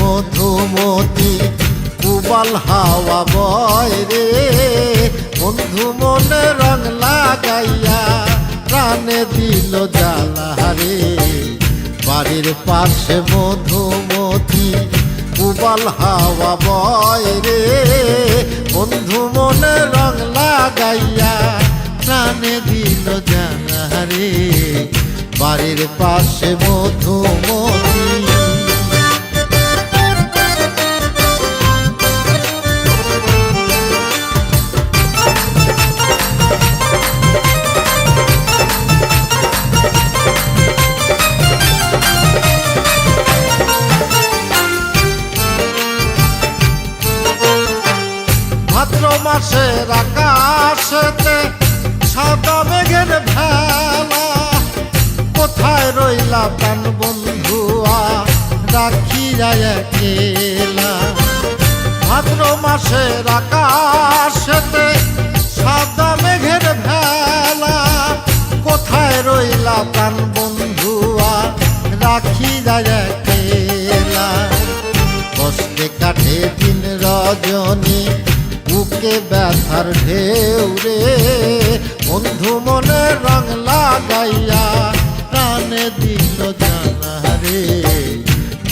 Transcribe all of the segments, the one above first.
মধুমতি, কুবাল হাওয়া বয় রে। বন্ধু মনে রং লাগাইয়া প্রাণে দিল জ্বালা রে। বাড়ির পাশে মধুমতি, কুবাল হাওয়া বয় রে। বন্ধু মনে রং লাগাইয়া প্রাণে দিল জ্বালা রে। বাড়ির পাশে মধুমতি মাসের আকাশেতে সাদা মেঘের ভেলা। কোথায় রইলা প্রাণ বন্ধুয়া রাখি যায় কেলা ভাদ্র মাসের আকাশেতে সাদা মেঘের ভেলা। কোথায় রইলা প্রাণ বন্ধুয়া রাখি যায় কেলা কষ্টে কাটে দিন রজনী বুকে ব্যথার ঢেউ রে। বন্ধু মনে রং লাগাইয়া প্রাণে দিল জানা রে।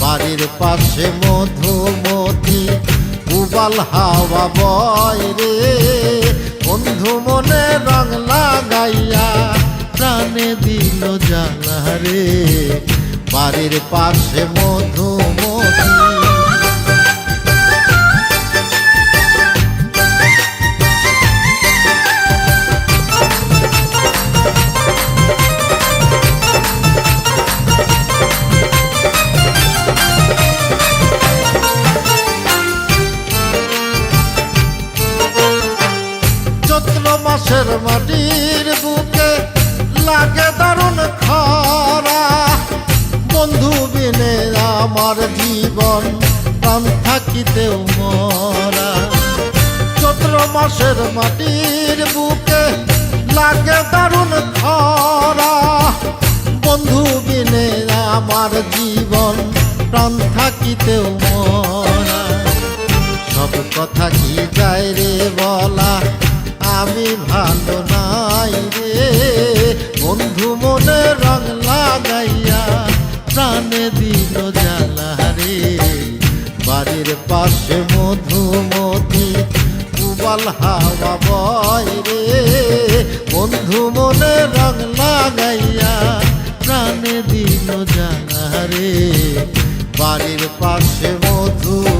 বাড়ির পাশে মধুমতি, উবাল হাওয়া বয় রে। বন্ধু মনে রং লাগাইয়া প্রাণে দিল জানা রে। বাড়ির পাশে মধুমতি জীবন প্রাণ থাকিতেও মরা। চৈত্র মাসের মাটির বুকে লাগে দারুণ খরা। বন্ধু বিনে আমার জীবন প্রাণ থাকিতেও মরা। সব কথা কি যায় রে বলা? আমি ভালো নাই নদীর পাশে মধুমতি, কুবাল হাওয়া বয় রে। বন্ধু মনে রং লাগাইয়া প্রাণে দিন জানা রে। বাড়ির পাশে মধুমতি